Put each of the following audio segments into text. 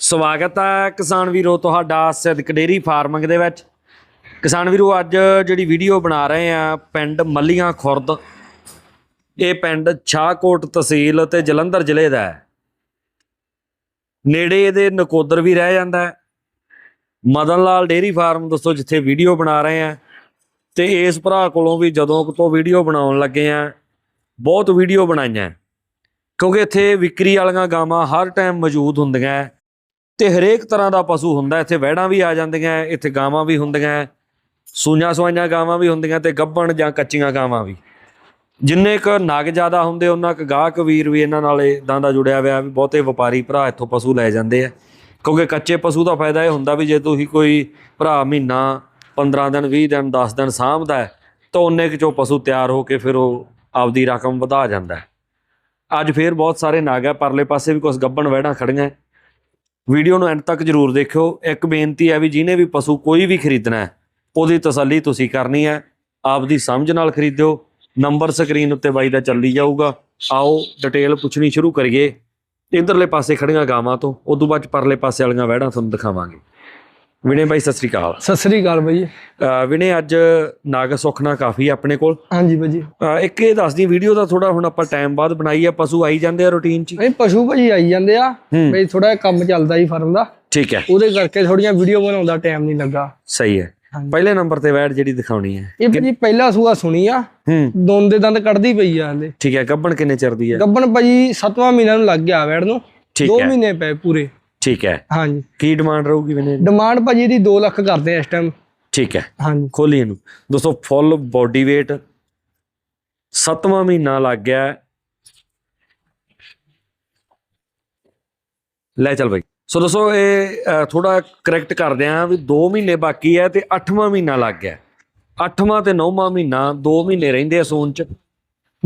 ਸਵਾਗਤ ਹੈ ਕਿਸਾਨ ਵੀਰੋ ਤੁਹਾਡਾ ਸਿੱਧਕ ਡੇਰੀ ਫਾਰਮਿੰਗ ਦੇ ਵਿੱਚ। ਕਿਸਾਨ ਵੀਰੋ, ਅੱਜ ਜਿਹੜੀ ਵੀਡੀਓ ਬਣਾ ਰਹੇ ਆ ਪਿੰਡ ਮੱਲੀਆਂ ਖੁਰਦ। ਇਹ ਪਿੰਡ ਛਾਹਕੋਟ ਤਹਿਸੀਲ ਤੇ ਜਲੰਧਰ ਜ਼ਿਲ੍ਹੇ ਦਾ ਹੈ। ਨੇੜੇ ਇਹਦੇ ਨਕੋਦਰ ਵੀ ਰਹਿ ਜਾਂਦਾ ਹੈ। ਮਦਨ ਲਾਲ ਡੇਰੀ ਫਾਰਮ ਦੋਸਤੋ ਜਿੱਥੇ ਵੀਡੀਓ ਬਣਾ ਰਹੇ ਆ। ਤੇ ਇਸ ਭਰਾ ਕੋਲੋਂ ਵੀ ਜਦੋਂ ਕੁ ਤੋਂ ਵੀਡੀਓ ਬਣਾਉਣ ਲੱਗੇ ਆ, ਬਹੁਤ ਵੀਡੀਓ ਬਣਾਈਆਂ। ਕਿਉਂਕਿ ਇੱਥੇ ਵਿਕਰੀ ਵਾਲੀਆਂ ਗਾਵਾਂ ਹਰ ਟਾਈਮ ਮੌਜੂਦ ਹੁੰਦੀਆਂ ਹੈ। ਤੇ ਹਰੇਕ ਤਰ੍ਹਾਂ ਦਾ ਪਸ਼ੂ ਹੁੰਦਾ ਇੱਥੇ ਵਹਿੜਾਂ ਵੀ ਆ ਜਾਂਦੀਆਂ ਇੱਥੇ ਗਾਵਾਂ ਵੀ ਹੁੰਦੀਆਂ ਸੂਈਆਂ ਸਵਾਈਆਂ ਗਾਵਾਂ ਵੀ ਹੁੰਦੀਆਂ ਤੇ ਗੱਭਣ ਜਾਂ ਕੱਚੀਆਂ ਗਾਵਾਂ ਵੀ। ਜਿੰਨੇ ਕ ਨਾਗ ਜ਼ਿਆਦਾ ਹੁੰਦੇ, ਉਹਨਾਂ ਕ ਗਾਹਕ ਵੀਰ ਵੀ ਇਹਨਾਂ ਨਾਲ ਇਦਾਂ ਦਾ ਜੁੜਿਆ ਹੋਇਆ ਵੀ ਬਹੁਤੇ ਵਪਾਰੀ ਭਰਾ ਇੱਥੋਂ ਪਸ਼ੂ ਲੈ ਜਾਂਦੇ ਆ। ਕਿਉਂਕਿ ਕੱਚੇ ਪਸ਼ੂ ਦਾ ਫਾਇਦਾ ਇਹ ਹੁੰਦਾ ਵੀ ਜੇ ਤੁਸੀਂ ਕੋਈ ਭਰਾ ਮਹੀਨਾ 15 ਦਿਨ 20 ਦਿਨ 10 ਦਿਨ ਸਾਂਭਦਾ ਤਾਂ ਉਹਨੇ ਕੁ ਚੋਂ ਪਸ਼ੂ ਤਿਆਰ ਹੋ ਕੇ ਫਿਰ ਉਹ ਆਪਦੀ ਰਕਮ ਵਧਾ ਜਾਂਦਾ ਅੱਜ ਫੇਰ ਬਹੁਤ ਸਾਰੇ ਨਾਗ ਹੈ, ਪਰਲੇ ਪਾਸੇ ਵੀ ਕੁਝ ਗੱਬਣ ਵਹਿੜਾਂ ਖੜੀਆਂ ਵੀਡੀਓ ਨੂੰ ਐਂਡ ਤੱਕ ਜਰੂਰ ਦੇਖਿਓ। ਇੱਕ ਬੇਨਤੀ ਹੈ ਵੀ ਜਿਹਨੇ ਵੀ ਪਸ਼ੂ ਕੋਈ ਵੀ ਖਰੀਦਣਾ ਹੈ, ਉਹਦੀ ਤਸੱਲੀ ਤੁਸੀਂ ਕਰਨੀ ਹੈ। ਆਪਦੀ ਸਮਝ ਨਾਲ ਖਰੀਦਿਓ। ਨੰਬਰ ਸਕਰੀਨ ਉੱਤੇ ਬਾਈ ਦਾ ਚੱਲੀ ਜਾਊਗਾ। ਆਓ, ਡਿਟੇਲ ਪੁੱਛਣੀ ਸ਼ੁਰੂ ਕਰੀਏ। ਇਧਰਲੇ ਪਾਸੇ ਖੜੀਆਂ ਗਾਵਾਂ ਤੋਂ, ਉਦੋਂ ਬਾਅਦ 'ਚ ਪਰਲੇ ਪਾਸੇ ਵਾਲੀਆਂ ਵਹਿੜਾਂ ਤੁਹਾਨੂੰ ਦਿਖਾਵਾਂਗੇ। ਵਿਨੇ ਬਾਈ ਸਤਿ ਸ੍ਰੀ ਅਕਾਲ। ਸਤਿ ਸ੍ਰੀ ਅਕਾਲ ਬਾਈ। ਵਿਨੇ ਅੱਜ ਨਾਗ ਸੁਖਣਾ ਕਾਫੀ ਆ ਆਪਣੇ ਕੋਲ। ਹਾਂਜੀ ਬਾਜੀ ਇੱਕ ਇਹ ਦੱਸਦੀ ਵੀਡੀਓ ਦਾ ਥੋੜਾ ਹੁਣ ਆਪਾਂ ਟਾਈਮ ਬਾਅਦ ਬਣਾਈ ਆ ਪਸ਼ੂ ਆਈ ਜਾਂਦੇ ਆ ਰੂਟੀਨ 'ਚ। ਨਹੀਂ ਪਸ਼ੂ ਭਾਜੀ ਆਈ ਜਾਂਦੇ ਆ। ਬਈ ਥੋੜਾ ਕੰਮ ਚੱਲਦਾ ਹੀ ਫਰਮ ਦਾ। ਠੀਕ ਹੈ। ਉਹਦੇ ਕਰਕੇ ਥੋੜੀਆਂ ਵੀਡੀਓ ਬਣਾਉਂਦਾ ਟਾਈਮ ਨਹੀਂ ਲੱਗਾ। ਸਹੀ ਹੈ। ਪਹਿਲੇ ਨੰਬਰ ਤੇ ਵੈਟ ਜਿਹੜੀ ਦਿਖਾਉਣੀ ਹੈ। ਇਹ ਭਾਜੀ ਪਹਿਲਾ ਸੂਆ ਸੁਣੀ ਆ। ਦੋਨ ਦੇ ਦੰਦ ਕੱਢਦੀ ਪਈ ਆ ਹਲੇ। ਠੀਕ ਹੈ ਗੱਬਣ ਕਿੰਨੇ ਚਿਰ ਦੀ ਹੈ? ਗੱਬਣ ਭਾਜੀ 7ਵਾਂ ਮਹੀਨਾ ਨੂੰ ਲੱਗ ਗਿਆ ਵੈੜ ਨੂੰ। ਠੀਕ 2 ਹੈ। ਮਹੀਨੇ ਪਏ ਪੂਰੇ। ਠੀਕ ਹੈ। ਹਾਂਜੀ। ਕੀ ਡਿਮਾਂਡ ਰਹੂਗੀ ਦੀ? ਡਿਮਾਂਡ ਭਾਜੀ ਦੀ 2 ਲੱਖ ਕਰਦੇ ਆ ਇਸ ਟਾਈਮ ਠੀਕ ਹੈ। ਹਾਂਜੀ। ਖੋਲੀ ਇਹਨੂੰ। ਦੋਸਤੋ ਫੁੱਲ ਬੋਡੀ weight ਸੱਤਵਾਂ ਮਹੀਨਾ ਲੱਗ ਗਿਆ। ਲੈ ਚੱਲ ਬਈ। ਸੋ ਦੋਸਤੋ ਇਹ ਥੋੜਾ ਕਰੈਕਟ ਕਰਦੇ ਆਂ ਵੀ 2 ਮਹੀਨੇ ਬਾਕੀ ਹੈ ਤੇ 8ਵਾਂ ਮਹੀਨਾ ਲੱਗ ਗਿਆ। 8ਵਾਂ ਤੇ 9ਵਾਂ ਮਹੀਨਾ 2 ਮਹੀਨੇ ਰਹਿੰਦੇ ਆ ਸੂਨ ਚ।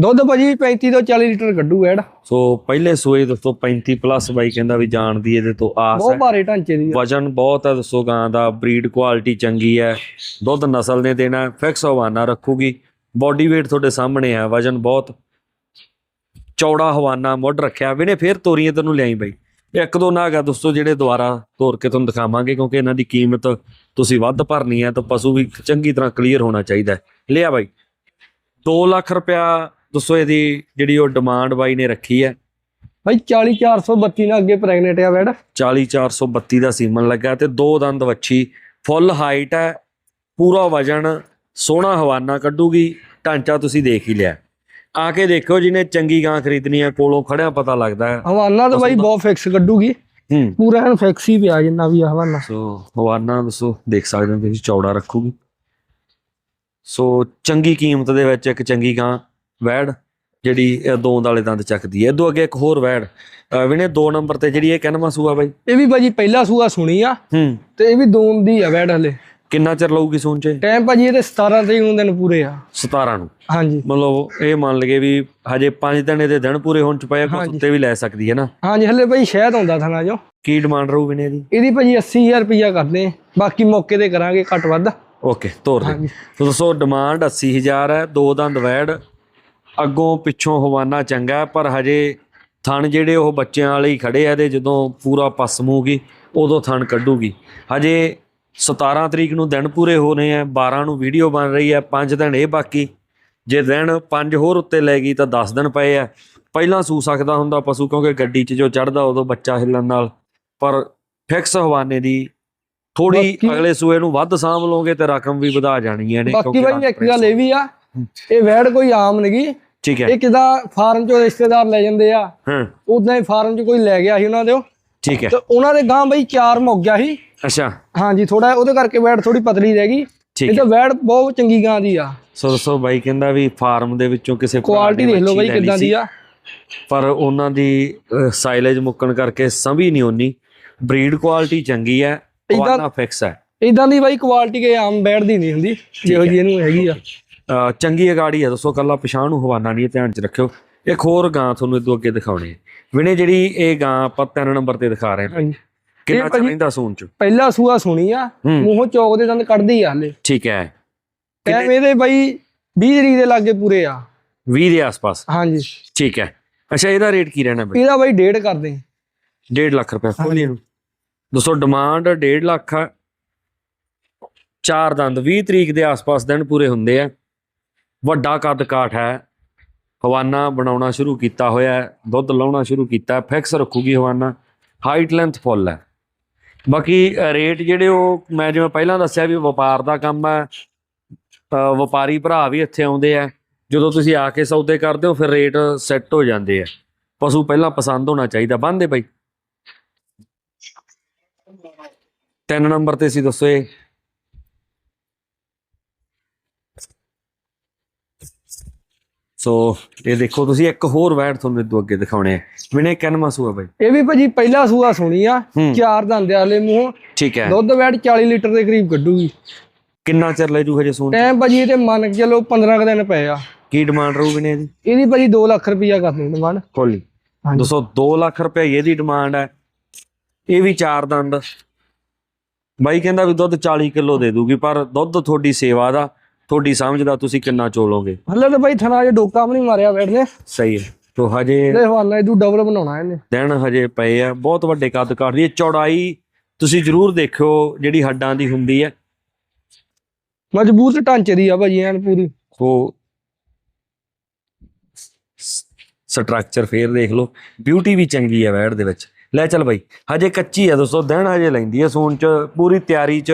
ਦੁੱਧ ਭਾਜੀ 35 ਤੋਂ 40 ਲੀਟਰ ਕੱਢੂ ਵੈੜ ਸੋ ਪਹਿਲੇ ਸੂਏ ਦੋਸਤੋ 35 ਪਲੱਸ ਬਾਈ ਕਹਿੰਦਾ ਵੀ ਜਾਣਦੀ ਇਹਦੇ ਤੋਂ ਆਸ ਬਹੁਤ ਭਾਰੇ ਢਾਂਚੇ ਦੀ। ਵਜਨ ਬਹੁਤ ਹੈ ਦੱਸੋ ਗਾਂ ਦਾ ਬਰੀਡ ਕੁਆਲਿਟੀ ਚੰਗੀ ਹੈ। ਦੁੱਧ ਨਸਲ ਨੇ ਦੇਣਾ ਫਿਕਸ ਹਵਾਨਾ ਰੱਖੂਗੀ। ਬਾਡੀ weight ਤੁਹਾਡੇ ਸਾਹਮਣੇ ਆ ਵਜਨ ਬਹੁਤ। ਚੌੜਾ ਹਵਾਨਾ ਮੁੱਢ ਰੱਖਿਆ। ਵੀ ਨੇ ਫੇਰ ਤੋਰੀਏ ਤੈਨੂੰ ਲਿਆਈ ਬਈ। ਇੱਕ ਦੋ ਨਾਗ ਆ ਦੋਸਤੋ ਜਿਹੜੇ ਦੁਬਾਰਾ ਤੋਰ ਕੇ ਤੁਹਾਨੂੰ ਦਿਖਾਵਾਂਗੇ ਕਿਉਂਕਿ ਇਹਨਾਂ ਦੀ ਕੀਮਤ ਤੁਸੀਂ ਵੱਧ ਭਰਨੀ ਹੈ ਤਾਂ ਪਸ਼ੂ ਵੀ ਚੰਗੀ ਤਰ੍ਹਾਂ ਕਲੀਅਰ ਹੋਣਾ ਚਾਹੀਦਾ ਲਿਆ ਬਾਈ। 2 ਲੱਖ ਰੁਪਇਆ ਦੋਸਤੋ ਇਹਦੀ ਜਿਹੜੀ ਉਹ ਡਿਮਾਂਡ ਬਾਈ ਨੇ ਰੱਖੀ ਹੈ। ਭਾਈ 40 432 ਨਾਲ ਅੱਗੇ ਪ੍ਰੈਗਨੈਂਟ ਆ ਵੈੜ 40432 ਦਾ ਸੀਮਨ ਲੱਗਾ ਤੇ ਦੋ ਦੰਦ ਵੱਛੀ। ਫੁੱਲ ਹਾਈਟ ਹੈ ਪੂਰਾ ਵਜਨ ਸੋਹਣਾ ਹਵਾਨਾ ਕੱਢੂਗੀ ਢਾਂਚਾ ਤੁਸੀਂ ਦੇਖ ਹੀ ਲਿਆ। ਆ ਕੇ ਦੇਖੋ ਜਿਹਨੇ ਚੰਗੀ ਗਾਂ ਖਰੀਦਣੀ ਹੈ ਕੋਲੋਂ ਖੜਿਆ ਪਤਾ ਲੱਗਦਾ ਹੈ। ਹਵਾਨਾ ਤਾਂ ਭਾਈ ਬਹੁਤ ਫਿਕਸ ਕੱਢੂਗੀ। ਹੂੰ। ਪੂਰਾ ਐਨ ਫਿਕਸ ਹੀ ਪਿਆ ਜਿੰਨਾ ਵੀ ਆ ਹਵਾਨਾ। ਸੋ ਹਵਾਨਾ ਦੱਸੋ ਦੇਖ ਸਕਦੇ ਹੋ ਤੁਸੀਂ ਚੌੜਾ ਰੱਖੂਗੀ। ਸੋ ਚੰਗੀ ਕੀਮਤ ਦੇ ਵਿੱਚ ਇੱਕ ਚੰਗੀ ਗਾਂ ਵੈੜ ਜਿਹੜੀ ਦੋਂਦ ਵਾਲੇ ਦੰਦ ਚੱਕਦੀ ਹੈ। ਇਦੋਂ ਅੱਗੇ ਇੱਕ ਹੋਰ ਵੈੜ। ਵਿਨੇ 2 ਨੰਬਰ ਤੇ ਜਿਹੜੀ ਇਹ ਕਹਿਨਵਾ ਸੂਆ ਬਾਈ? ਇਹ ਵੀ ਭਾਜੀ ਪਹਿਲਾ ਸੂਆ ਸੁਣੀ ਆ। ਹੂੰ। ਤੇ ਇਹ ਵੀ ਦੋਨ ਦੀ ਆ ਵੈੜ ਹਲੇ। ਕਿੰਨਾ ਚਿਰ ਲਊਗੀ ਸੂਨ ਚ ਟਾਈਮ ਭਾਜੀ ਇਹਦੇ 17 ਤਰੀਕ ਨੂੰ ਦਿਨ ਪੂਰੇ ਆ। 17 ਨੂੰ? ਹਾਂਜੀ। ਮਤਲਬ ਇਹ ਮੰਨ ਲਗੇ ਵੀ ਹਜੇ 5 ਦਿਨ ਇਹਦੇ ਦਿਨ ਪੂਰੇ ਹੋਣ ਚ ਪਏ ਹਾਂਜੀ। ਉੱਤੇ ਵੀ ਲੈ ਸਕਦੀ ਹੈ ਨਾ? ਹਾਂਜੀ ਹਲੇ ਭਾਈ ਸ਼ਹਿਦ ਆਉਂਦਾ ਥਣਾ ਜੋ ਕੀ ਡਿਮਾਂਡ ਰਹੂ ਵਿਨੇ ਦੀ ਇਹਦੀ ਭਾਜੀ 80000 ਰੁਪਇਆ ਕਰਦੇ। ਬਾਕੀ ਮੌਕੇ ਤੇ ਕਰਾਂਗੇ ਘੱਟ ਵੱਧ। ਓਕੇ ਤੋਰ ਦੇ। ਸੋ ਦੋਸਤੋ ਡਿਮਾਂਡ 80000 ਹੈ ਦੋ ਦੰਦ ਵੈੜ ਅੱਗੋਂ ਪਿੱਛੋਂ ਹਵਾਨਾ ਚੰਗਾ ਹੈ, ਪਰ ਹਜੇ ਥਣ ਜਿਹੜੇ ਉਹ ਬੱਚਿਆਂ ਵਾਲੇ ਹੀ ਖੜੇ ਆ ਇਹਦੇ ਜਦੋਂ ਪੂਰਾ ਪਸਮੂਗੀ ਉਦੋਂ ਥਣ ਕੱਢੂਗੀ। ਹਜੇ 17 ਤਰੀਕ ਨੂੰ ਦਿਨ ਪੂਰੇ ਹੋਣੇ ਆ 12 ਨੂੰ ਵੀਡੀਓ ਬਣ ਰਹੀ ਹੈ 5 ਦਿਨ ਇਹ ਬਾਕੀ। ਜੇ ਦਿਨ 5 ਹੋਰ ਉੱਤੇ ਲੈ ਗਈ ਤਾਂ 10 ਦਿਨ ਪਏ ਆ। ਪਹਿਲਾਂ ਸੂ ਸਕਦਾ ਹੁੰਦਾ ਪਸ਼ੂ ਕਿਉਂਕਿ ਗੱਡੀ 'ਚ ਜੋ ਚੜਦਾ ਉਦੋਂ ਬੱਚਾ ਹਿੱਲਣ ਨਾਲ। ਪਰ ਫਿਕਸ ਹਵਾਨੇ ਦੀ ਥੋੜੀ ਅਗਲੇ ਸੂਏ ਨੂੰ ਵੱਧ ਸਾਂਭ ਲਓਗੇ ਤੇ ਰਕਮ ਵੀ ਵਧਾ ਜਾਣੀ ਹੈ ਨੇ ਬਾਕੀ ਭਾਈ ਇੱਕ ਗੱਲ ਇਹ ਵੀ ਆ ਇਹ ਵੈੜ ਕੋਈ ਆਮ ਨਹੀਂਗੀ ਠੀਕ ਹੈ। ਇਹ ਕਿਦਾ ਫਾਰਮ ਚੋਂ ਰਿਸ਼ਤੇਦਾਰ ਲੈ ਜਾਂਦੇ ਆ। ਹਾਂ। ਉਦਾਂ ਹੀ ਫਾਰਮ 'ਚ ਕੋਈ ਲੈ ਗਿਆ ਸੀ ਉਹਨਾਂ ਦੇ ਉਹ, ਠੀਕ ਹੈ। ਤੇ ਉਹਨਾਂ ਦੇ ਗਾਂ ਬਈ ਚਾਰ ਮੁੱਕ ਗਿਆ ਸੀ। ਅੱਛਾ। ਹਾਂਜੀ ਥੋੜਾ ਉਹਦੇ ਕਰਕੇ ਵੈੜ ਥੋੜੀ ਪਤਲੀ ਰਹਿ ਗਈ। ਇਹ ਤਾਂ ਵੈੜ ਬਹੁਤ ਚੰਗੀ ਗਾਂ ਦੀ ਆ। ਸੋ ਦੱਸੋ ਬਾਈ ਕਹਿੰਦਾ ਵੀ ਫਾਰਮ ਦੇ ਵਿੱਚੋਂ ਕਿਸੇ ਕੁਆਲਿਟੀ ਦੇਖ ਲਓ ਬਈ ਕਿੱਦਾਂ ਦੀ ਆ। ਪਰ ਉਹਨਾਂ ਦੀ ਸਾਈਲੇਜ ਮੁੱਕਣ ਕਰਕੇ ਸੰਭੀ ਨਹੀਂ ਉਨੀ ਬਰੀਡ ਕੁਆਲਿਟੀ ਚੰਗੀ ਹੈ ਹਵਾਨਾ ਫਿਕਸ ਹੈ। ਇਦਾਂ ਦੀ ਬਾਈ ਕੁਆਲਿਟੀ ਕੇ ਆਮ ਬੈਠ ਦੀ ਨਹੀਂ ਹੁੰਦੀ। ਜਿਹੋ ਜੀ ਇਹਨੂੰ ਹੈਗੀ ਆ। ਚੰਗੀ ਅਗਾੜੀ ਹੈ ਦੱਸੋ ਕੱਲਾ ਪਛਾਣ ਨੂੰ ਹਵਾਨਾ ਨਹੀਂ ਧਿਆਨ ਚ ਰੱਖਿਓ। ਇੱਕ ਹੋਰ ਗਾਂ ਤੁਹਾਨੂੰ ਇਦੋਂ ਅੱਗੇ ਦਿਖਾਉਣੀ ਹੈ। ਵਿਨੇ ਜਿਹੜੀ ਇਹ ਗਾਂ ਆਪਾਂ ਤਿੰਨ ਨੰਬਰ ਤੇ ਦਿਖਾ ਰਹੇ ਹਾਂ। ਕਿੰਨਾ ਰਹਿੰਦਾ ਸੂਨ ਚ? ਪਹਿਲਾ ਸੂਆ ਸੁਣੀ ਆ ਮੂੰਹੋਂ ਚੌਕ ਦੇ ਦੰਦ ਕੱਢਦੀ ਆ ਹਲੇ। ਠੀਕ ਹੈ। ਟਾਈਮ ਇਹਦੇ ਬਾਈ 20 ਤਰੀਕ ਦੇ ਲਾਗੇ ਪੂਰੇ ਆ। 20 ਦੇ ਆਸ-ਪਾਸ? ਹਾਂਜੀ। ਠੀਕ ਹੈ। ਅੱਛਾ ਇਹਦਾ ਰੇਟ ਕੀ ਰਹਿਣਾ ਬਈ? ਇਹਦਾ ਬਾਈ ਡੇਢ ਕਰਦੇ 1.5 ਲੱਖ ਰੁਪਏ ਖੋਲੀ ਨੂੰ ਦੋਸਤੋ ਡਿਮਾਂਡ 1.5 ਲੱਖ ਆ। ਚਾਰ ਦੰਦ 20 ਤਰੀਕ ਦੇ ਆਸ-ਪਾਸ ਦਿਨ ਪੂਰੇ ਹੁੰਦੇ ਆ। ਵੱਡਾ ਕੱਦ ਕਾਠ ਹੈ। ਹਵਾਨਾ ਬਣਾਉਣਾ ਸ਼ੁਰੂ ਕੀਤਾ ਹੋਇਆ ਹੈ। ਦੁੱਧ ਲਾਉਣਾ ਸ਼ੁਰੂ ਕੀਤਾ ਫਿਕਸ ਰੱਖੂਗੀ ਹਵਾਨਾ। ਹਾਈਟ ਲੈਂਥ ਫੁੱਲ ਹੈ। ਬਾਕੀ ਰੇਟ ਜਿਹੜੇ ਉਹ ਮੈਂ ਜਿਵੇਂ ਪਹਿਲਾਂ ਦੱਸਿਆ ਵੀ ਵਪਾਰ ਦਾ ਕੰਮ ਹੈ ਅ, ਵਪਾਰੀ ਭਰਾ ਵੀ ਇੱਥੇ ਆਉਂਦੇ ਆ ਜਦੋਂ ਤੁਸੀਂ ਆ ਕੇ ਸੌਦੇ ਕਰਦੇ ਹੋ ਫਿਰ ਰੇਟ ਸੈੱਟ ਹੋ ਜਾਂਦੇ ਆ ਪਸ਼ੂ ਪਹਿਲਾਂ ਪਸੰਦ ਹੋਣਾ ਚਾਹੀਦਾ। ਬੰਦੇ ਬਾਈ। ਤਿੰਨ ਨੰਬਰ ਤੇ ਸੀ ਦੱਸੋ ਇਹ। ਸੋ ਇਹ ਦੇਖੋ ਤੁਸੀਂ ਇੱਕ ਹੋਰ ਵੈਡ ਤੁਹਾਨੂੰ ਇਦੋਂ ਅੱਗੇ ਦਿਖਾਉਣੇ ਆ। ਵਿਨੇ ਕੈਨਮਾ ਸੂਆ ਬਾਈ? ਇਹ ਵੀ ਭਾਜੀ ਪਹਿਲਾ ਸੂਆ ਸੁਣੀ ਆ। ਚਾਰ ਦੰਦ ਵਾਲੇ ਮੂੰਹ। ਠੀਕ ਹੈ। ਦੁੱਧ ਵੈਟ 40 ਲੀਟਰ ਦੇ ਕਰੀਬ ਕੱਢੂਗੀ। ਕਿੰਨਾ ਚਿਰ ਲੈ ਜੂ ਹਜੇ ਸੂਣ ਟਾਈਮ ਭਾਜੀ ਇਹਦੇ ਮੰਨ ਕੇ ਚਲੋ 15 ਕੁ ਦਿਨ ਪਏ ਆ। ਕੀ ਡਿਮਾਂਡ ਰਹੂ ਵਿਨੇ ਦੀ ਇਹਦੀ ਭਾਜੀ 2 ਲੱਖ ਰੁਪਈਆ ਕਰਨੀ ਡਿਮਾਂਡ ਕੋਲੀ ਦੋਸਤੋ 2 ਲੱਖ ਰੁਪਏ ਇਹਦੀ ਡਿਮਾਂਡ ਹੈ। ਇਹ ਵੀ ਚਾਰ ਦੰਦ। ਬਾਈ ਕਹਿੰਦਾ ਵੀ ਦੁੱਧ 40 ਕਿਲੋ ਦੇ ਦੂਗੀ ਪਰ ਦੁੱਧ ਤੁਹਾਡੀ ਸੇਵਾ ਦਾ ਤੁਹਾਡੀ ਸਮਝ ਦਾ ਤੁਸੀਂ ਕਿੰਨਾ ਚੋਲੋਗੇ ਹਲੇ ਤਾਂ ਭਾਈ ਥਣਾ ਜੇ ਡੋਕਾ ਵੀ ਨਹੀਂ ਮਾਰਿਆ ਨੇ ਸਹੀ ਹੈ। ਤੋ ਹਜੇ ਇਹਦੇ ਹਵਾਲਾ ਇਹਦੂ ਡਬਲ ਬਣਾਉਣਾ ਇਹਨੇ। ਦਿਨ ਹਜੇ ਪਏ ਆ ਬਹੁਤ ਵੱਡੇ ਕੱਦ ਕਾਟਦੀ ਹੈ। ਚੌੜਾਈ ਤੁਸੀਂ ਜ਼ਰੂਰ ਦੇਖਿਓ ਜਿਹੜੀ ਹੱਡਾਂ ਦੀ ਹੁੰਦੀ ਹੈ। ਮਜ਼ਬੂਤ ਢਾਂਚੇ ਦੀ ਆ ਭਾਜੀ ਐਨ ਪੂਰੀ। ਸੋ ਸਟਰਕਚਰ ਫੇਰ ਦੇਖ ਲਓ। ਬਿਊਟੀ ਵੀ ਚੰਗੀ ਹੈ ਵੈੜ ਦੇ ਵਿੱਚ। ਲੈ ਚੱਲ ਬਾਈ ਹਜੇ ਕੱਚੀ ਹੈ ਦੋਸਤੋ ਦਿਨ ਹਜੇ ਲੈਂਦੀ ਹੈ ਸੂਣ ਚ ਪੂਰੀ ਤਿਆਰੀ ਚ।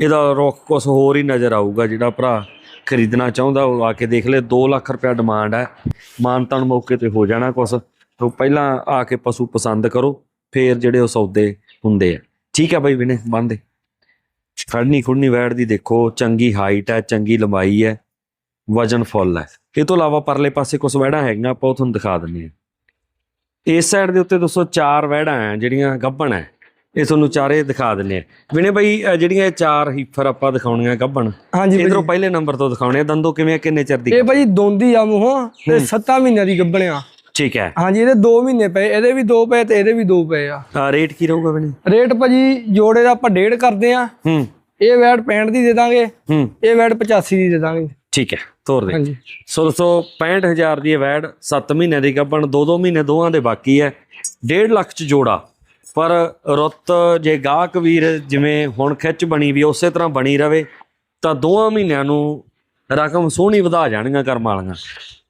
ਇਹਦਾ ਰੁੱਖ ਕੁਛ ਹੋਰ ਹੀ ਨਜ਼ਰ ਆਊਗਾ ਜਿਹੜਾ ਭਰਾ ਖਰੀਦਣਾ ਚਾਹੁੰਦਾ, ਉਹ ਆ ਕੇ ਦੇਖ ਲੈ 2 ਲੱਖ ਰੁਪਏ ਡਿਮਾਂਡ ਹੈ ਮਾਨਤਨ ਮੌਕੇ ਤੇ ਹੋ ਜਾਣਾ ਕੁਛ। ਤੋਂ ਪਹਿਲਾਂ ਆ ਕੇ ਪਸ਼ੂ ਪਸੰਦ ਕਰੋ, ਫੇਰ ਜਿਹੜੇ ਉਹ ਸੌਦੇ ਹੁੰਦੇ ਆ। ਠੀਕ ਹੈ ਬਾਈ ਵਿਨੇ, ਬੰਦੇ ਖੜਨੀ ਖੁੜਨੀ ਵੈੜ ਦੀ ਦੇਖੋ, ਚੰਗੀ ਹਾਈਟ ਹੈ ਚੰਗੀ ਲੰਬਾਈ ਹੈ ਵਜਨ ਫੁੱਲ ਹੈ ਇਹ ਤੋਂ ਇਲਾਵਾ ਪਰਲੇ ਪਾਸੇ ਕੁਝ ਵੈੜਾਂ ਹੈਗੀਆਂ, ਆਪਾਂ ਉਹ ਤੁਹਾਨੂੰ ਦਿਖਾ ਦਿੰਨੇ ਆ। ਇਸ ਸਾਈਡ ਦੇ ਉੱਤੇ ਦੋਸਤੋ ਚਾਰ ਵੈੜਾਂ ਆ, ਜਿਹੜੀਆਂ ਗੱਭਣ ਹੈ ਇਹ ਤੁਹਾਨੂੰ ਚਾਰੇ ਦਿਖਾ ਦਿੰਨੇ ਆ। ਵਿਨੇ ਬਾਈ ਜਿਹੜੀਆਂ ਇਹ ਚਾਰ ਹੀਫਰ ਆਪਾਂ ਦਿਖਾਉਣੀਆਂ ਗੱਭਣ ਹਾਂਜੀ ਇਧਰੋਂ ਪਹਿਲੇ ਨੰਬਰ ਤੋਂ ਦਿਖਾਉਣੇ ਆ। ਦੰਦੋ ਕਿਵੇਂ ਆ, ਕਿੰਨੇ ਚਿਰ ਦੀ ਇਹ ਭਾਜੀ ਦੋਂਦੀ ਆ ਮੂੰਹੋਂ ਤੇ 7 ਮਹੀਨਿਆਂ ਦੀ ਗੱਬਣਿਆ ਠੀਕ ਹੈ। ਹਾਂਜੀ ਇਹਦੇ 2 ਮਹੀਨੇ ਪਏ ਇਹਦੇ ਵੀ 2 ਪਏ ਤੇ ਇਹਦੇ ਵੀ 2 ਪਏ ਆ। ਤਾਂ ਰੇਟ ਕੀ ਰਹੂਗਾ ਵਿਨੇ? ਰੇਟ ਭਾਜੀ ਜੋੜੇ ਦਾ ਆਪਾਂ ਡੇਢ ਕਰਦੇ ਆ। ਹੂੰ। ਇਹ ਵੈਟ 65 ਦੀ ਦੇ ਦਾਂਗੇ। ਹੂੰ। ਇਹ ਵੈਟ 85 ਦੀ ਦੇ ਦਾਂਗੇ। ਠੀਕ ਹੈ ਤੋਰ ਦੇ। ਹਾਂਜੀ। ਸੋ ਦੋਸਤੋ 65000 ਦੀ ਇਹ ਵੈੜ 7 ਮਹੀਨੇ ਦੀ ਗੱਭਣ 2-2 ਮਹੀਨੇ ਦੋਵਾਂ ਦੇ ਬਾਕੀ ਹੈ। 1.5 ਲੱਖ ਚ ਜੋੜਾ। ਪਰ ਰੁੱਤ ਜੇ ਗਾਹਕ ਵੀਰ ਜਿਵੇਂ ਹੁਣ ਖਿੱਚ ਬਣੀ ਵੀ ਉਸੇ ਤਰ੍ਹਾਂ ਬਣੀ ਰਵੇ ਤਾਂ ਦੋਵਾਂ ਮਹੀਨਿਆਂ ਨੂੰ ਰਕਮ ਸੋਹਣੀ ਵਧਾ ਜਾਣਗੀਆਂ ਕਰਮ ਵਾਲੀਆਂ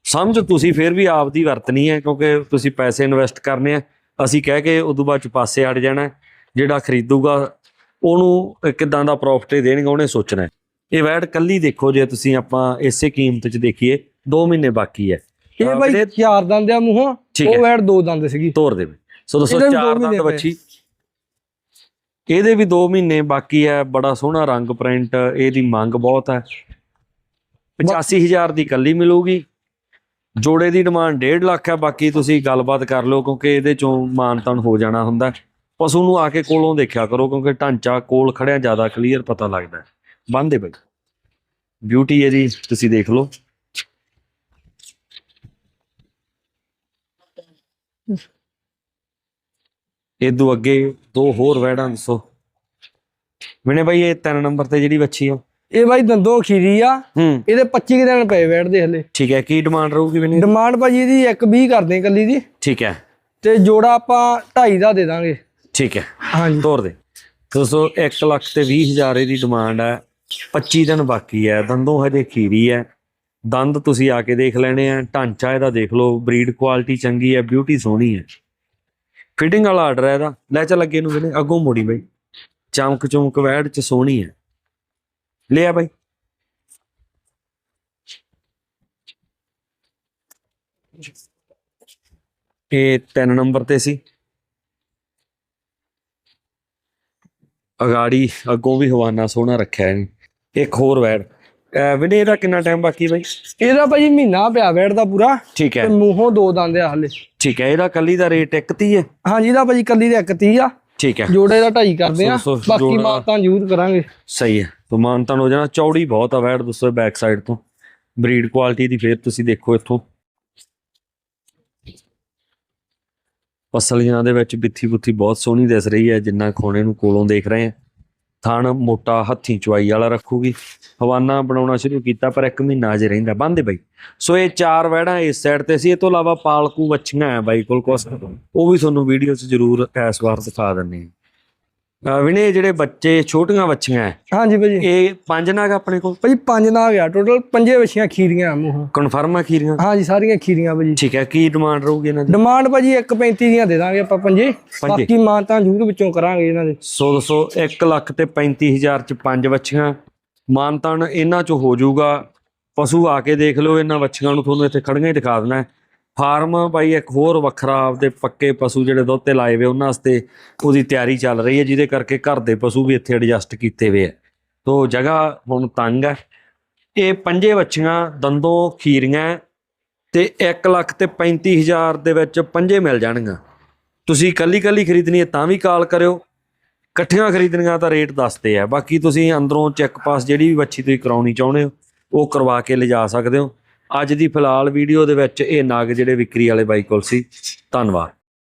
ਸਮਝ ਤੁਸੀਂ ਫਿਰ ਵੀ ਆਪ ਦੀ ਵਰਤਣੀ ਹੈ ਕਿਉਂਕਿ ਤੁਸੀਂ ਪੈਸੇ ਇਨਵੈਸਟ ਕਰਨੇ ਆ ਅਸੀਂ ਕਹਿ ਕੇ ਉਦੋਂ ਬਾਅਦ ਚ ਪਾਸੇ ਅੜ ਜਾਣਾ। ਜਿਹੜਾ ਖਰੀਦੂਗਾ ਉਹਨੂੰ ਕਿਦਾਂ ਦਾ ਪ੍ਰੋਫਿਟ ਦੇਣਗੇ ਉਹਨੇ ਸੋਚਣਾ। ਇਹ ਵੈਡ ਕੱਲੀ ਦੇਖੋ ਜੇ ਤੁਸੀਂ ਆਪਾਂ ਇਸੇ ਕੀਮਤ 'ਚ ਦੇਖੀਏ 2 ਮਹੀਨੇ ਬਾਕੀ ਹੈ ਇਹ ਵੀਰੇ, ਚਾਰ ਦੰਦ ਆ ਮੂੰਹੋਂ ਉਹ। ਵੈਟ ਦੋ ਦੰਦ ਸੀਗੀ ਤੋਰ ਦੇਵੇ ਸੋ ਦੋਸਤੋ ਇਹਦੇ ਵੀ ਦੋ ਚਾਰ ਦੰਦ। ਬੱਚੀ ਇਹਦੇ ਵੀ 2 ਮਹੀਨੇ ਬਾਕੀ ਹੈ ਬੜਾ ਸੋਹਣਾ ਰੰਗ ਪ੍ਰਿੰਟ ਇਹਦੀ ਮੰਗ ਬਹੁਤ ਹੈ। 85000 ਦੀ ਕੱਲੀ ਮਿਲੂਗੀ। ਜੋੜੇ ਦੀ ਡਿਮਾਂਡ 1.5 ਲੱਖ ਹੈ ਬਾਕੀ ਤੁਸੀਂ ਗੱਲਬਾਤ ਕਰ ਲਓ ਕਿਉਂਕਿ ਇਹਦੇ ਚੋਂ ਮਾਨਤਨ ਹੋ ਜਾਣਾ ਹੁੰਦਾ। ਪਸ਼ੂ ਨੂੰ ਆ ਕੇ ਕੋਲੋਂ ਦੇਖਿਆ ਕਰੋ ਕਿਉਂਕਿ ਢਾਂਚਾ ਕੋਲ ਖੜਿਆ ਜ਼ਿਆਦਾ ਕਲੀਅਰ ਪਤਾ ਲੱਗਦਾ ਬੰਦੇ ਬਈ। ਬਿਊਟੀ ਇਹਦੀ ਤੁਸੀਂ ਦੇਖ ਲਓ। ਇਦੋਂ ਅੱਗੇ ਦੋ ਹੋਰ ਵੈੜਾਂ ਦੱਸੋ। ਮੈਨੇ ਬਾਈ ਇਹ ਤਿੰਨ ਨੰਬਰ ਤੇ ਜਿਹੜੀ ਬੱਚੀ ਆ। ਇਹ ਭਾਈ ਦੰਦੋਂ ਖੀਰੀ ਆ। ਹੂੰ। ਇਹਦੇ 25 ਕੁ ਦਿਨ ਪਏ ਵੈਟ ਦੇ ਹਲੇ। ਠੀਕ ਹੈ ਕੀ ਡਿਮਾਂਡ ਰਹੂਗੀ ਮੈਨੇ ਡਿਮਾਂਡ ਭਾਜੀ ਇਹਦੀ 120 ਕਰਦੇ ਕੱਲੀ ਦੀ ਠੀਕ ਹੈ। ਤੇ ਜੋੜਾ ਆਪਾਂ 2.5 ਦਾ ਦੇ ਦਾਂਗੇ। ਠੀਕ ਹੈ। ਹਾਂਜੀ। ਤੋਰ ਦੇ। ਦੋਸਤੋ 1 ਲੱਖ ਤੇ 20 ਹਜ਼ਾਰ ਇਹਦੀ ਡਿਮਾਂਡ ਹੈ। 25 ਦਿਨ ਬਾਕੀ ਹੈ। ਦੰਦੋਂ ਹਜੇ ਖੀਰੀ ਹੈ। ਦੰਦ ਤੁਸੀਂ ਆ ਕੇ ਦੇਖ ਲੈਣੇ ਆ। ਢਾਂਚਾ ਇਹਦਾ ਦੇਖ ਲਓ। ਬਰੀਡ ਕੁਆਲਿਟੀ ਚੰਗੀ ਹੈ। ਬਿਊਟੀ ਸੋਹਣੀ ਹੈ। ਫਿਟਿੰਗ ਵਾਲਾ ਆਰਡਰ ਹੈ ਇਹਦਾ। ਲੈ ਚੱਲ ਅੱਗੇ ਨੂੰ ਮੈਨੇ ਅੱਗੋਂ ਮੋੜੀ ਬਾਈ। ਚਮਕ ਚਮਕ ਵੈੜ ਚ ਸੋਹਣੀ ਹੈ। ਲਿਆ ਬਾਈ। ਇਹ ਤਿੰਨ ਨੰਬਰ ਤੇ ਸੀ। ਅਗਾੜੀ ਅੱਗੋਂ ਵੀ ਹਵਾਨਾ ਸੋਹਣਾ ਰੱਖਿਆ ਇਹਨੇ। ਇੱਕ ਹੋਰ ਵੈੜ। ਵਿਨੇ ਇਹਦਾ ਕਿੰਨਾ ਟਾਈਮ ਬਾਕੀ ਬਾਈ? ਇਹਦਾ ਭਾਜੀ ਮਹੀਨਾ ਪਿਆ ਵੈਟ ਦਾ ਪੂਰਾ। ਠੀਕ ਤੇ ਹੈ ਮੂੰਹੋਂ ਦੋ ਦੰਦ ਆ ਹਲੇ। ਠੀਕ ਹੈ ਇਹਦਾ ਕੱਲੀ ਦਾ ਰੇਟ 31 ਹੈ? ਹਾਂਜੀ ਇਹਦਾ ਭਾਜੀ ਕੱਲੀ ਦੇ 130 ਆ। ਠੀਕ ਹੈ। ਜੋੜੇ ਦਾ 2.5 ਕਰਦੇ ਆ। ਬਾਕੀ ਮਾਤਾਂ ਜ਼ਰੂਰ ਕਰਾਂਗੇ। ਸਹੀ ਹੈ। ਤੋਂ ਮਾਨਤਨ ਹੋ ਜਾਣਾ। ਚੌੜੀ ਬਹੁਤ ਆ ਵੈੜ ਦੋਸਤੋ ਬੈਕ ਸਾਈਡ ਤੋਂ। ਬਰੀਡ ਕੁਆਲਿਟੀ ਦੀ ਫੇਰ ਤੁਸੀਂ ਦੇਖੋ ਇੱਥੋਂ। ਪਸਲੀਆਂ ਦੇ ਵਿੱਚ ਬਿੱਥੀ ਬੁੱਥੀ ਬਹੁਤ ਸੋਹਣੀ ਦਿਸ ਰਹੀ ਹੈ ਜਿੰਨਾ ਖੋਣੇ ਨੂੰ ਕੋਲੋਂ ਦੇਖ ਰਹੇ ਆ ਥਣ ਮੋਟਾ ਹੱਥੀ ਚੁਆਈ ਵਾਲਾ ਰੱਖੂਗੀ। ਹਵਾਨਾ ਬਣਾਉਣਾ ਸ਼ੁਰੂ ਕੀਤਾ, ਪਰ ਇੱਕ ਮਹੀਨਾ ਅਜੇ ਰਹਿੰਦਾ। ਬੰਦੇ ਬਾਈ। ਸੋ ਇਹ ਚਾਰ ਵਹਿੜਾਂ ਇਸ ਸਾਈਡ ਤੇ ਸੀ। ਇਹ ਤੋਂ ਇਲਾਵਾ ਪਾਲਕੂ ਵੱਛੀਆਂ ਹੈ ਬਾਈ ਕੋਲ ਕੁਛ। ਉਹ ਵੀ ਤੁਹਾਨੂੰ ਵੀਡੀਓ 'ਚ ਜ਼ਰੂਰ ਇਸ ਵਾਰ ਦਿਖਾ ਦਿੰਨੇ ਅਹ ਵਿਨੇ ਜਿਹੜੇ ਬੱਚੇ ਛੋਟੀਆਂ ਬੱਚੀਆਂ ਹੈ, ਹਾਂਜੀ ਭਾਜੀ ਇਹ ਪੰਜ ਨਾਗ ਆਪਣੇ ਕੋਲ? ਭਾਜੀ ਪੰਜ ਨਾਗ ਆ ਟੋਟਲ ਪੰਜੇ ਵੱਛੀਆਂ ਖੀਰੀਆਂ ਆ। ਮੂੰਹ ਕਨਫਰਮ ਆ ਖੀਰੀਆਂ? ਹਾਂਜੀ ਸਾਰੀਆਂ ਖੀਰੀਆਂ ਭਾਜੀ ਠੀਕ ਹੈ ਕੀ ਡਿਮਾਂਡ ਰਹੂਗੀ ਇਹਨਾਂ ਦੀ? ਡਿਮਾਂਡ ਭਾਜੀ 1.35 ਦੀਆਂ ਦੇ ਦਾਂਗੇ ਆਪਾਂ ਪੰਜੇ। ਬਾਕੀ ਮਾਂ ਤਾਂ ਜ਼ਰੂਰ ਵਿੱਚੋਂ ਕਰਾਂਗੇ ਇਹਨਾਂ ਦੇ। ਸੋ ਦੋਸਤੋ 1 ਲੱਖ ਤੇ 35000 ਚ ਪੰਜ ਬੱਚੀਆਂ ਮਾਨਤਨ ਇਹਨਾਂ ਚ ਹੋ ਜਾਊਗਾ। ਪਸ਼ੂ ਆ ਕੇ ਦੇਖ ਲਓ ਇਹਨਾਂ ਬੱਚੀਆਂ ਨੂੰ ਤੁਹਾਨੂੰ ਇੱਥੇ ਖੜੀਆਂ ਹੀ ਦਿਖਾ ਦੇਣਾ। ਫਾਰਮ ਬਾਈ, ਇੱਕ ਹੋਰ ਵੱਖਰਾ ਆਪਦੇ ਪੱਕੇ ਪਸ਼ੂ ਜਿਹੜੇ ਦੁੱਧ ਤੇ ਲਾਏ ਵੇ, ਉਹਨਾਂ ਵਾਸਤੇ ਉਹਦੀ ਤਿਆਰੀ ਚੱਲ ਰਹੀ ਹੈ, ਜਿਹਦੇ ਕਰਕੇ ਘਰ ਦੇ ਪਸ਼ੂ ਵੀ ਇੱਥੇ ਐਡਜਸਟ ਕੀਤੇ ਹੋਏ ਆ। ਤੋ ਜਗ੍ਹਾ ਹੁਣ ਤੰਗ ਹੈ ਇਹ ਪੰਜੇ ਬੱਚੀਆਂ ਦੰਦੋਂ, ਖੀਰੀਆਂ ਹੈ ਤੇ 1 ਲੱਖ ਤੇ 35000 ਦੇ ਵਿੱਚ ਪੰਜੇ ਮਿਲ ਜਾਣਗੀਆਂ ਤੁਸੀਂ ਕੱਲੀ ਕੱਲੀ ਖਰੀਦਣੀ ਹੈ ਤਾਂ ਵੀ ਕਾਲ ਕਰਿਓ। ਇਕੱਠੀਆਂ ਖਰੀਦਣੀਆਂ ਤਾਂ ਰੇਟ ਦੱਸਦੇ ਆ। ਬਾਕੀ ਤੁਸੀਂ ਅੰਦਰੋਂ ਚੈੱਕ ਪਾਸ ਜਿਹੜੀ ਵੀ ਵੱਛੀ ਤੁਸੀਂ ਕਰਾਉਣੀ ਚਾਹੁੰਦੇ ਹੋ, ਉਹ ਕਰਵਾ ਕੇ ਲਿਜਾ ਸਕਦੇ ਹੋ। ਅੱਜ ਦੀ ਫਿਲਹਾਲ ਵੀਡੀਓ ਦੇ ਵਿੱਚ ਇਹ ਨਾਗ ਜਿਹੜੇ ਵਿਕਰੀ ਵਾਲੇ ਬਾਈ ਕੋਲ ਸੀ। ਧੰਨਵਾਦ।